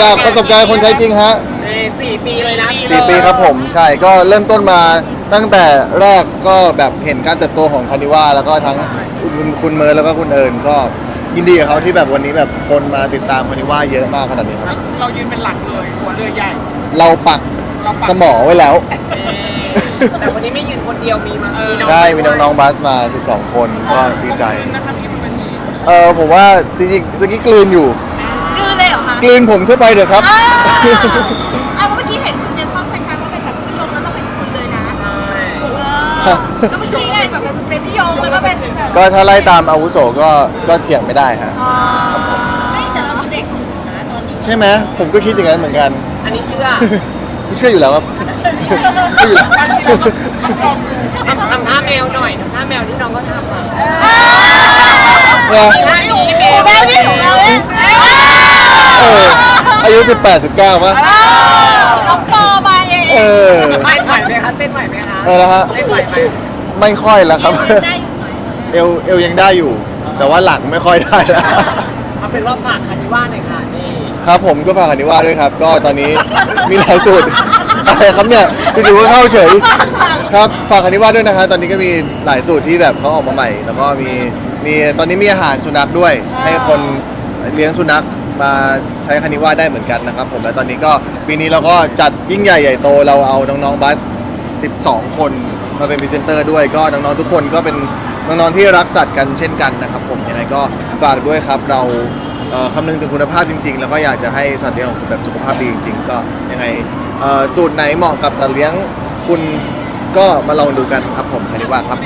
จากประสบการณ์คนใช้จริงฮะในสี่ปีเลยนะสี่ปีครับผมใช่ก็เริ่มต้นมาตั้งแต่แรกก็แบบเห็นการเติบโตของคานิว่าแล้วก็ทั้งคุณคุณเมิร์ดแล้วก็คุณเอิญก็ยินดีกับเขาที่แบบวันนี้แบบคนมาติดตามคานิว่าเยอะมากขนาดนี้ครับ เรายืนเป็นหลักเลยหัวเรือใหญ่ เราปักเราปักสมอไว้แล้ว แต่วันนี้ไม่ยืนคนเดียวมีมามีน้องใช่มีน้องๆบัสมา 12 คนก็ดีใจขึ้นนะคะพี่มันมีเออผมว่าจริงๆเมื่อกี้กลืนอยู่ กลืนผมขึ้นไปเถอะครับอ้าวอ้าวเมื่อกี้เห็นคุณเจนชอบใช้คำว่าเป็นแบบพี่ยงแล้วต้องเป็นคุณเลยนะใช่เออก็เมื่อกี้ไงแบบเป็นพี่ยงแล้วก็เป็นแบบก็ถ้าไล่ตามอาวุโสก็ก็เถียงไม่ได้ฮะอ๋อไม่แต่เราเด็กสุดนะตอนนี้ใช่ไหมผมก็คิดอย่างนั้นเหมือนกันอันนี้เชื่อไม่เชื่ออยู่แล้วครับเชื่ออยู่แล้วทำทำท่าแมวหน่อยทำท่าแมวที่น้องก็ทำอะเนี่ยท่านี้แมโอ้วแม่พี่ของเราเอง เอออายุ 18 19ป่ะน้องปอมาเองเออเต้นไหวไหมคะเต้นไหวไหมคะเออนะฮะเต้นไหวไหมไม่ค่อยแล้วครับ ได้อยู่หน่อยเอวเอวยังได้อยู่ แต่ว่าหลังไม่ค่อยได้แล้ว เอาเป็นว่าฝากคานิว่าหน่อยค่ะนี่ครับผมก็ฝากอนิว่าด้วยครับ ก็ตอนนี้มีหลายสูตรอะไรครับเนี่ยอยู่ๆก็เข้าเฉยครับฝากอนิว่าด้วยนะฮะตอนนี้ก็มีหลายสูตรที่แบบเขาออกมาใหม่ แล้วก็มีมีตอนนี้มีอาหารสุนัขด้วย ให้คนเลี้ยงสุนัข มาใช้คานิว่าได้เหมือนกันนะครับผมและตอนนี้ก็ปีนี้เราก็จัดยิ่งใหญ่ใหญ่โตเราเอาน้องๆบัส 12 คนมาเป็นพรีเซนเตอร์ด้วยก็น้องๆทุกคนก็เป็นน้องๆที่รักสัตว์กันเช่นกันนะครับผมยังไงก็ฝากด้วยครับเราเอ่อคำนึงถึงคุณภาพจริง ๆ แล้วก็อยากจะให้สัตว์เลี้ยงของคุณแบบสุขภาพดีจริง ๆ ก็ยังไงเอ่อสูตรไหนเหมาะกับสัตว์เลี้ยงคุณก็มาลองดูกันครับผมคานิว่าครับ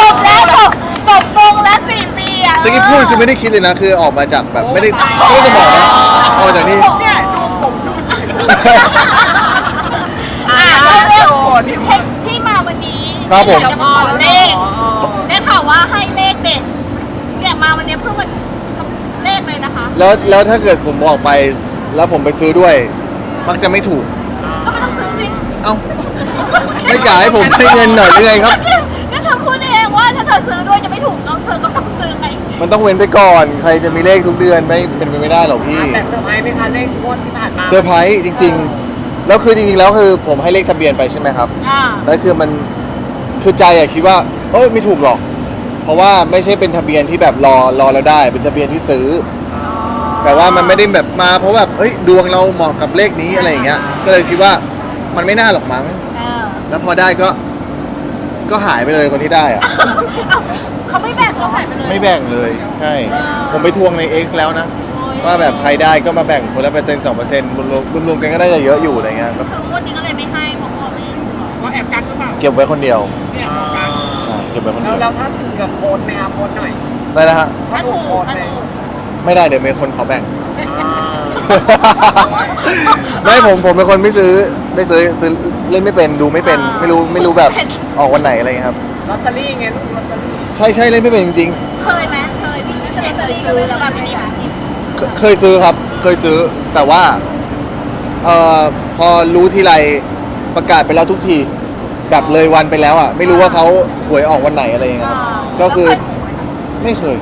จบแล้วจบจบมงแล้วสี่ปี อะตะกี้พูดคือไม่ได้คิดเลยนะ คือออกมาจากแบบไม่ได้ไม่ได้จะบอกนะออกมาจากนี่ เนี่ยดูผมดูอ่าอะโจเรื่องทย์ที่ที่มาวันนี้ครับผม จะมาขอเลขได้ข่าวว่าให้เลขเด็ดเนี่ยมาวันนี้เพิ่งมาเลขเลยนะคะ แล้วแล้วถ้าเกิดผมบอกไป แล้วผมไปซื้อด้วย มักจะไม่ถูก ก็ไม่ต้องซื้อสิเอ้า ไม่จ่ายให้ผมให้เงินหน่อยหรือไงครับ ก็เธอพูดเองว่าถ้าเธอซื้อด้วยจะไม่ถูกก็เธอก็ต้องซื้อไง มันต้องเว้นไปก่อน ใครจะมีเลขทุกเดือนไม่เป็นไปไม่ได้หรอกพี่ แต่เซอร์ไพรส์ไหมคะเลขงวดที่ผ่านมาเซอร์ไพรส์จริง ๆ แล้วคือจริงๆแล้วคือผมให้เลขทะเบียนไปใช่ไหมครับอ่าแล้วคือมันคือใจอะคิดว่าเอ้ยไม่ถูกหรอก เพราะว่าไม่ใช่เป็นทะเบียนที่แบบรอรอแล้วได้ เป็นทะเบียนที่ซื้อ แต่ว่ามันไม่ได้แบบมาเพราะแบบเอ้ยดวงเราเหมาะกับเลขนี้อะไรอย่างเงี้ย ก็เลยคิดว่ามันไม่น่าหรอกมั้ง เออแล้วพอได้ก็ ก็หายไปเลยคนที่ได้อะเอ้าเขาไม่แบ่งเราหายไปเลยไม่แบ่งเลยใช่ผมไปทวงใน X แล้วนะ ว่าแบบใครได้ก็มาแบ่งคนละเปอร์เซ็นต์สองเปอร์เซ็นต์รวมๆรวมๆกันก็ได้จะเยอะอยู่อะไรเงี้ยก็คืองวดนี้ก็เลยไม่ให้เพราะพ่อไม่ว่าแอบกักหรือเปล่าเก็บไว้คนเดียวเนี่ยบอกกักอ่าเก็บไว้คนแล้เดียววแล้วถ้าถึงกับโพสต์ไหมคะโพสต์หน่อยได้นะฮะถ้าถูกถ้าถูกไม่ได้เดี๋ยวมีคนขอแบ่ง อ่า ไม่ผมผมเป็นคนไม่ซื้อไม่ซื้อซื้อ เล่นไม่เป็นดูไม่เป็นอ่าไม่รู้ไม่รู้แบบออกวันไหนอะไรเงี้ยครับ ลอตเตอรี่ไงลูกลอตเตอรี่ใช่ใช่เล่นไม่เป็นจริงเคยไหมเคยพี่เคยซื้อแล้วแบบนี้ไหมๆเคเคยซื้อครับ เคยซื้อแต่ว่าเอ่อพอรู้ทีไรประกาศไปแล้วทุกทีแบบเลยวันไปแล้วอะไม่รู้ว่าเขาหวยออกวันไหนอะไรเงี้ยครับก็คือ ไม่เคย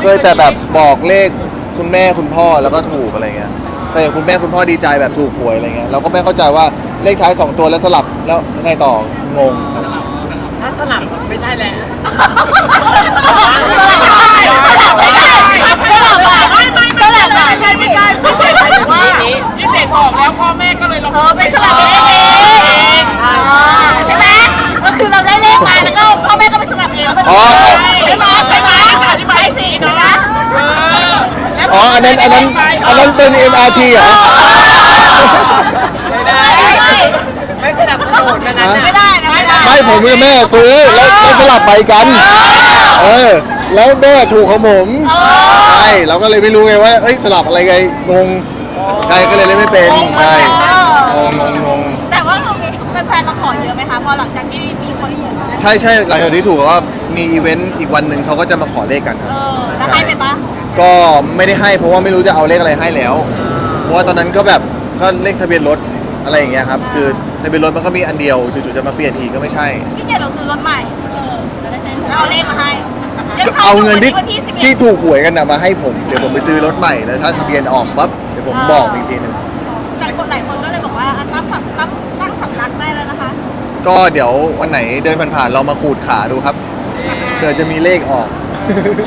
เคยแต่แบบบอกเลขคุณแม่คุณพ่อแล้วก็ถูกอะไรเงี้ยเคยเห็นคุณแม่คุณพ่อดีใจแบบถูกหวยอะไรเงี้ยเราก็ไม่เข้าใจว่า เลขท้ายสองตัวแล้วสลับแล้วยังไงต่องงครับถ้าสลับไม่ใช่แล้วไม่ได้ไม่ได้ไม่ไม่ไม่ได้ไม่ใช่ไม่ได้ไม่ใช่ไม่ว่ายี่เด็กออกแล้วพ่อแม่ก็เลยลองเออไปสลับเลขเองใช่ไหมก็คือเราได้เลขมาแล้วก็พ่อแม่ก็ไปสลับเองใช่ไหมใช่ไหมใช่ไหมอธิบายสินะอ๋ออันนั้นอันนั้นอันนั้นเป็น MRT เหรอไม่ได้ไม่ สนับสนุนนะนะไม่ได้นะไม่ได้ไม่ผมกับแม่ซื้อแล้วแล้วสลับไปกัน เออ แล้วแม่ถูกของผมใช่เราก็เลยไม่รู้ไงว่าเอ้ยสลับอะไรไงงงใช่ก็เลยเล่นไม่เป็นใช่งงงงงงแต่ว่าเรามีแฟนๆมาขอเยอะไหมคะพอหลังจากที่มีคนถูกใช่ใช่หลังจากที่ถูกก็มีอีเวนต์อีกวันหนึ่งเขาก็จะมาขอเลขกันคเอรับ อแล้วให้ไปปะก็ไม่ได้ให้เพราะว่าไม่รู้จะเอาเลขอะไรให้แล้ว เพราะว่าตอนนั้นก็แบบก็เลขทะเบียนรถอะไรอย่างเงี้ยครับ คือ ทะเบียนรถมันก็มีอันเดียวจู่ๆจะมาเปลี่ยนทีก็ไม่ใช่ พี่เจดเราซื้อรถใหม่ เออแล้วเอาเลขมาให้ดี๋ยวก็เอาเงินที่วันที่11ที่ถูกหวยกันนะมาให้ผม เดี๋ยวผมไปซื้อรถใหม่แล้วถ้าทะเบียนออกปั๊บเดี๋ยวผมบอกอีกทีหนึงแต่คนหลายคนก็เลยบอกว่าอะตั้งฝักตั้งตั้งสำนักได้แล้วนะคะก็เดี๋ยววันไหนเดินผ่านๆเรามาขูดขาดูครับเผื่อจะมีเลขออก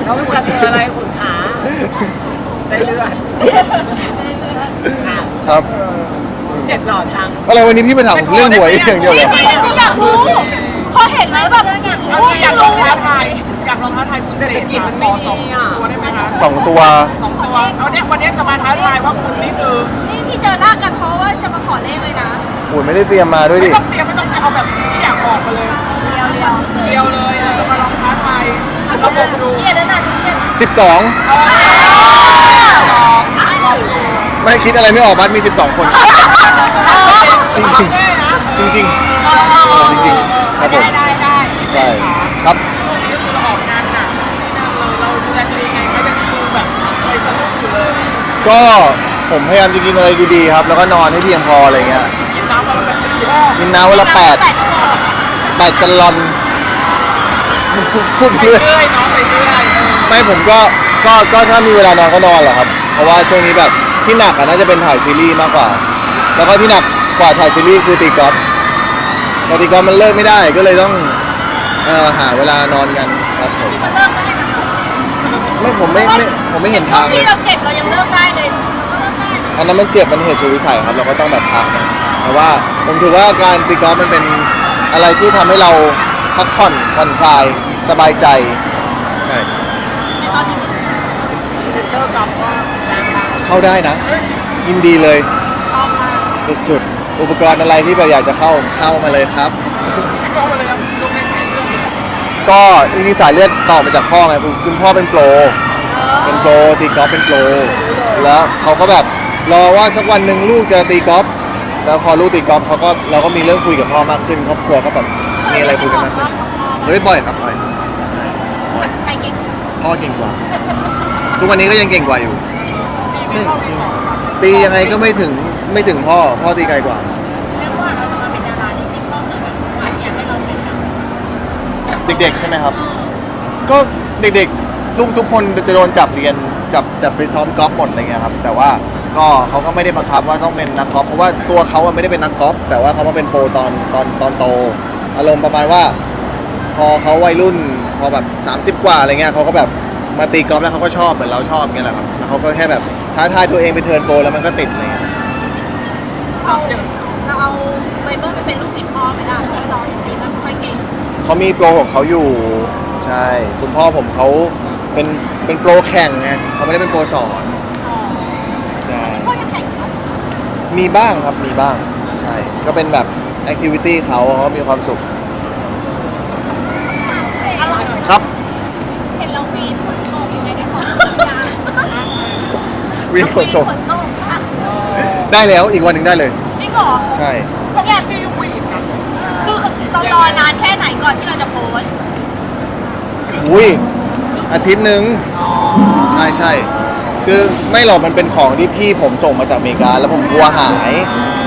แล้วจะเจออะไรขุนขาได้เลือดค่ะครับ เจ็ดหลอดจังอะไรวันนี้พี่มาถามผมเรื่องหวยอย่างเดียวเหรนี่อจริงๆอยากรู้ พอเห็นแล้วแบบอยากเรารู้อายอยากกลองรู้ท้าทายอยากลองท้าทายคุณเสกค่ะขอสองตัวได้ไหมคะสองตัวสองตัวเอาเนี่ยวันนี้จะมาท้าทายว่าคุณนี่คือนี่ที่เจอหน้ากันเพราะว่าจะมาขอเลขเลยนะโอ้ยไม่ได้เตรียมมาด้วยไม่ดิ ต้องเตรียมไม่ต้องเอาแบบที่อยากบอกมาเลยเดียวเดียวเดียวเลยเราจะมาลองท้าทายระบบดูเกียดนะเกียด12 เออลองดูไม่คิดอะไรไม่ออกบัตรมี 12 คน จริงแน่นะๆจริงๆจริงๆครับผมได้ได้ได้ใช่ครับช่วงนี้ก็คือเราออกงานหนักนี่นั่นเลยเราดูแลตัวเองไงก็ยังดูแบบไปสนุกอยู่เลย ก็ผมพยายามจะกินอะไรดีๆครับ แล้วก็นอนให้เพียงพออะไรเงี้ยกินน้ำมาแบบเป็นกินกินน้ำวันละแปดแปดก่อนแปดกันลอนพูดไปเรื่อยเรื่อยน้องไปเรื่อยเออไม่ผมก็ก็ก็ถ้ามีเวลานอนก็นอนแหละครับ เพราะว่าช่วงนี้แบบที่หนักอะน่าจะเป็นถ่ายซีรีส์มากกว่า แล้วก็ที่หนัก กว่าถ่ายซีรีส์คือตีกอล์ฟแต่ตีกอล์ฟมันเลิกไม่ได้ก็เลยต้องเอ่อหาเวลานอนกันครับผมที่มันเริ่มได้นะคะไม่ผมไม่ไม่ผมไม่เห็นทางเลยที่เราเจ็บเรายังเริ่มได้เลยเราก็เริ่มได้นะอันนั้นมันเจ็บมันเหตุสุดวิสัยครับ เราก็ต้องแบบพักนะแต่ว่าผมถือว่าการตีกอล์ฟมันเป็นอะไรที่ทำให้เราพักผ่อนผ่อนคลาย สบายใจ ใช่ แต่ตอนนี้ก็เซ็นเตอร์กอล์ฟก็แรงมากเข้าได้นะ ยินดีเลยชอบมากสุดๆ อุปกรณ์อะไรที่แบบอยากจะเข้าเข้ามาเลยครับพี่ก้องมาเลยครับลงในสายเลือดเลยก็จริงๆสายเลือดต่อมาจากพ่อไงคือคุณพ่อเป็นโปร เป็นโปรตีกอล์ฟเป็นโปร แล้วเขาก็แบบรอว่าสักวันหนึ่งลูกจะตีกอล์ฟแล้วพอลูกตีกอล์ฟเขาก็เราก็มีเรื่องคุยกับพ่อมากขึ้นครอบครัวก็แบบมีอะไรคุยกันมากขึ้นเฮ้ยบ่อยครับบ่อยใช่บ่อยใครเก่งพ่อเก่งกว่า ทุกวันนี้ก็ยังเก่งกว่าอยู่ ใช่จริงตียังไงก็ไม่ถึง ไม่ถึงพ่อ พ่อตีไกลกว่า เรียกว่าเราจะมาเป็นดาราจริงๆก็คือแบบอยากให้เราเป็นแบบเด็กๆ ใช่ไหมครับ ก็เด็กๆ ลูกทุกคนจะโดนจับเรียนจับจับไปซ้อมกอล์ฟหมดอะไรเงี้ยครับ แต่ว่าก็เขาก็ไม่ได้บังคับว่าต้องเป็นนักกอล์ฟเพราะว่าตัวเขาอะไม่ได้เป็นนักกอล์ฟแต่ว่าเขามาเป็นโปรตอนตอนตอนโต อารมณ์ประมาณว่า พอเขาวัยรุ่นพอแบบ30 กว่าอะไรเงี้ยเขาก็แบบมาตีกอล์ฟแล้วเขาก็ชอบเหมือนเราชอบเงี้ยแหละครับแล้วเขาก็แค่แบบท้าทายตัวเองไปเทิร์นโปรแล้วมันก็ติดอะไรเงี้ย เราเราเอาไบเบิลไปเป็นลูกศิษย์พ่อไม่ได้เพราะเราอย่างตีมันไม่ค่อยเก่งเขามีโปรของเขาอยู่ใช่คุณพ่อผมเขาเป็นเป็นโปรแข่งไงเขาไม่ได้เป็นโปรสอนอ๋อใช่พ่อยังแข่งอยู่ปะมีบ้างครับมีบ้างใช่ก็เป็นแบบแอคทิวิตี้เขาเขามีความสุขอะไรครับ เห็นเราวีนขนส่งยังไงได้ของยางวินขนส่งขนส่งค่ะ ได้แล้วอีกวันหนึ่งได้เลย จริงเหรอใช่เนี่ยพี่วีดนะคือเรารอนานแค่ไหนก่อนที่เราจะโพสต์อุ้ยอาทิตย์หนึ่งใช่ใช่คือไม่หรอกมันเป็นของที่พี่ผมส่งมาจากอเมริกา แล้วผมกลัวหาย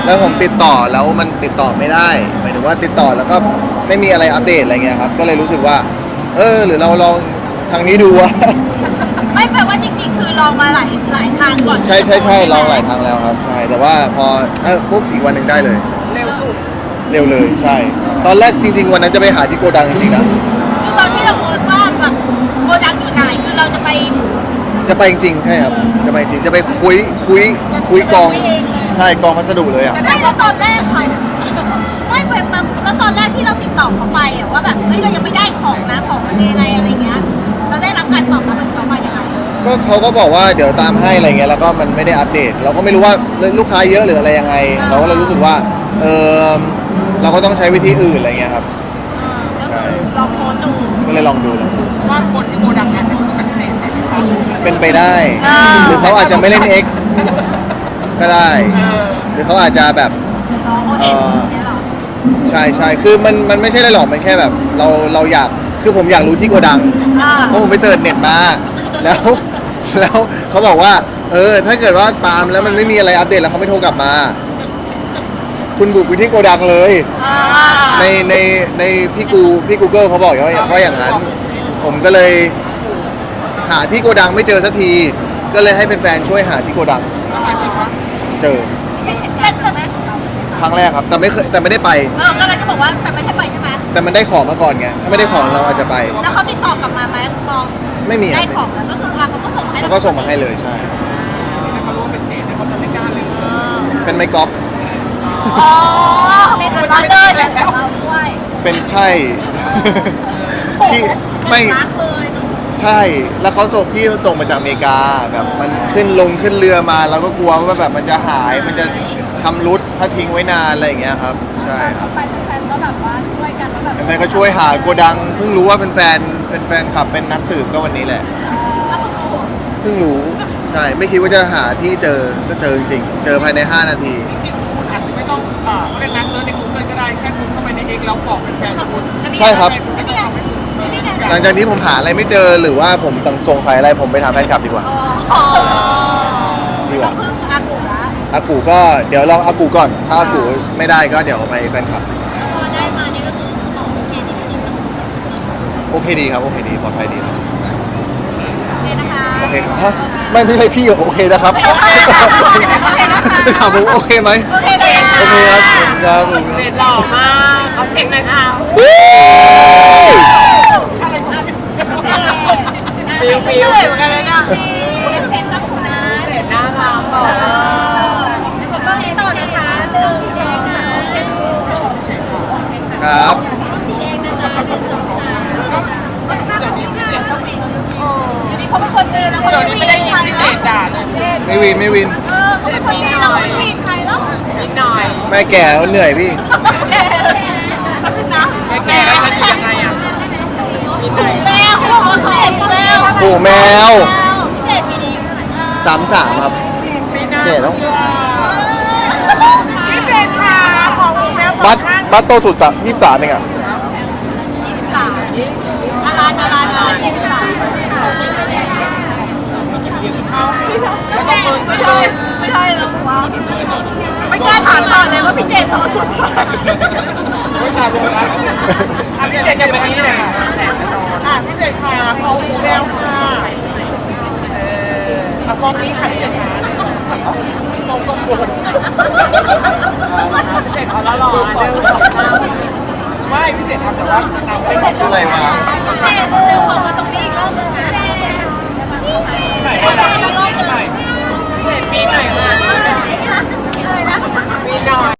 แล้วผมติดต่อแล้วมันติดต่อไม่ได้หมายถึงว่าติดต่อแล้วก็ไม่มีอะไรอัปเดตอะไรเงี้ยครับก็เลยรู้สึกว่า เออ หรือเราลองทางนี้ดูวะ ไม่แปลว่าจริงๆ คือลองมาหลายหลายทางก่อนใช่ใช่ใช่ลองหลายครั้งแล้วครับ ใช่ แต่ว่าพอเออปุ๊บอีกวันหนึ่งได้เลย เร็วสุดเร็วเลยใช่ ตอนแรกจริง ๆ วันนั้นจะไปหาที่โกดังจริงๆนะ คือตอนที่เราโพสต์ว่าแบบโกดังอยู่ไหนคือเราจะไปจะไปจริงๆใช่ครับ จะไปจริง จะไปคุยคุยคุยกอง ใช่กองพัสดุเลยอะ ไม่แล้วตอนแรกค่ะไม่แบบแบบแล้วตอนแรกที่เราติดต่อเขาไปอะว่าแบบเฮ้ยเรายังไม่ได้ของนะของมันยังไงอะไรเงี้ยเราได้รับการตอบรับจา กเขามายังไงก็เขาก็บอกว่าเดี๋ยวตามให้อะไรเงี้ยแล้วก็มันไม่ได้อัปเดต เราก็ไม่รู้ว่าลูกค้าเยอะหรืออะไรยังไง เราก็เลยรู้สึกว่าเออเราก็ต้องใช้วิธีอื่นอะไรเงี้ยครับเออก็ใช่คือลองโพสต์ดูก็เลยลองดูลองดูว่าคนที่โกดังอาจจะรู้จักเจนใช่ไหมคะเป็นไปได้ อ่า หรือเขาอาจจะไม่เล่น X ก็ได้ เออหรือเขาอาจจะแบบ น้องโอเอเนี่ยเหรอใช่ใช่คือมันมันไม่ใช่อะไรหรอกมันแค่แบบ เราเราอยากคือผมอยากรู้ที่โกดังอ่าเพราะผมไปเสิร์ชเน็ตมา แล้วแล้วเขาบอกว่า เออ ถ้าเกิดว่าตามแล้วมันไม่มีอะไรอัปเดตแล้วเขาไม่โทรกลับมา คุณบุกไปที่โกดังเลย อ่าในในในพี่กูพี่ Google เขาบอกว่าว่าอย่างนั้น ผมก็เลยหาที่โกดังไม่เจอสักที ก็เลยให้แฟนๆช่วยหาที่โกดังแล้วหาจริงปะเจอเป็นเป็นแต่ไม่ครั้งแรกครับ แต่ไม่เคยแต่ไม่ได้ไป เออก็เลยจะบอกว่าแต่ไม่ได้ไปใช่ไหมแต่มันได้ของมาก่อนไงถ้าไม่ได้ของเราอาจจะไป แล้วเขาติดต่อ กลับมาไหมมอง ไม่มีคได้รับของแล้วก็คืออะเขาก็ส่งให้แล้วก็ส่งมาให้เลยใช่แต่เขารู้ว่าเป็นเจนแต่เขาจะไม่กล้าเลยเป็นไม้กอล์ฟอ๋อเป็นคนละเลยแต่เราด้วยเป็นใช่ พี่ไม่รักเลยเนอะใช่ แล้วเขาส่งพี่ส่งมาจากอเมริกาแบบมันขึ้นลงขึ้นเรือมาเราก็กลัวว่าแบบมันจะหายมันจะชำรุดถ้าทิ้งไว้นานอะไรอย่างเงี้ยครับ ใช่ครับ ไป แล้วแบบแฟนๆก็ช่วยหาโกดัง เพิ่งรู้ว่าเป็นแฟนเป็นแฟนขับเป็นนักสืบก็วันนี้แหละแล้วคุณครูเพิ่งรู้ ใช่ ไม่คิดว่าจะหาที่เจอ ก็เจอจริงๆเจอภายใน 5 นาที จริงๆคุณอาจจะไม่ต้องเอ่อเขาเรียกนะเซิร์ชใน Google ก็ได้แค่คุณเข้าไปในเองแล้วบอกเป็นแฟนคุณใช่ครับ ไม่ต้องทำให้คุณนี่ไงหลังจากนี้ผมหาอะไรไม่เจอหรือว่าผมสงสัยอะไรผมไปถามแฟนคลับดีกว่าอ๋อดีกต้อว่างพึ่งอากูละอากูก็เดี๋ยวลองอากูก่อน ถ้าอากูไม่ได้ก็เดี๋ยวไปแฟนคลับ พอได้มานี่ก็คือของโอเคนี่ก็คือสนุก โอเคดีครับโอเคดีปลอดภัยดีครับใช่โอเคนะคะโอเคครับฮะไม่ไม่ใช่พี่โอเคนะครับโอเคนะคะถามผมโอเคไหมโอเคเลยค่ะโอเคครับครับผมคเสรัร็บจหล่อมากเขาเซ็งเลยค่ะฟิวฟิวเหมือนกันเลยนะเป็นเซนกับคุณนะเสร็จน่ารักเออในผมต้องนี้ต่อนะคะหนึ่งสองสามโอเคครับ ก็หน้าของพี่เสียงก็วิ่งเดี๋ยวนี้เขาเป็น คนดีแล้วเขาเดี๋ยวนี้ไม่ได้ยินใครพี่เจแล้วนด่าเลยไม่วินไม่วิน เออเขาเป็นคนดีเราไม่ผิดใครแล้วนิดหน่อยแม่แก่แล้วเหนื่อยพี่ แก่นะแก่แล้วจะยังไงอะแมวเขาบอกว่าเขาเป็นแมวโอ้แมวพี่เจ็ดปีนี้สามสามครับปีหน้าแก่แล้วพี่เจนค่ะของแมวบัตรบัตรโตสุดสามยี่สิบสามเองอะ ยี่สิบสามอาราดาราดายี่สิบสาม เอาไม่ต้องเมิน ไม่ ไม่ ใช่ ใช่ ไม่ใช่แล้วผมว่าไม่ กล้าถามต่อเลยว่าพี่เจดโตสุดเท่าไหร่ไม่ตายเลยนะอะพี่เจนจะเป็นนี้เลยค่ะอะพี่เจนค่ะเของแมวค่ะเอออะมองนี้ค่ะพี่เจนค่ะมองกบนเสร็จเขาล้วหล่อเดินสองข้างไม่พี่เจนทำแต่ว่าเราไม่ขอบคุณอะไรวะพี่เจดเร็วขอมาตรงนี้อีกรอบนึงนะขอตรงนี้อีกรอบนึงเสร็จปีไหนมา กอะไรนะปีหน่อย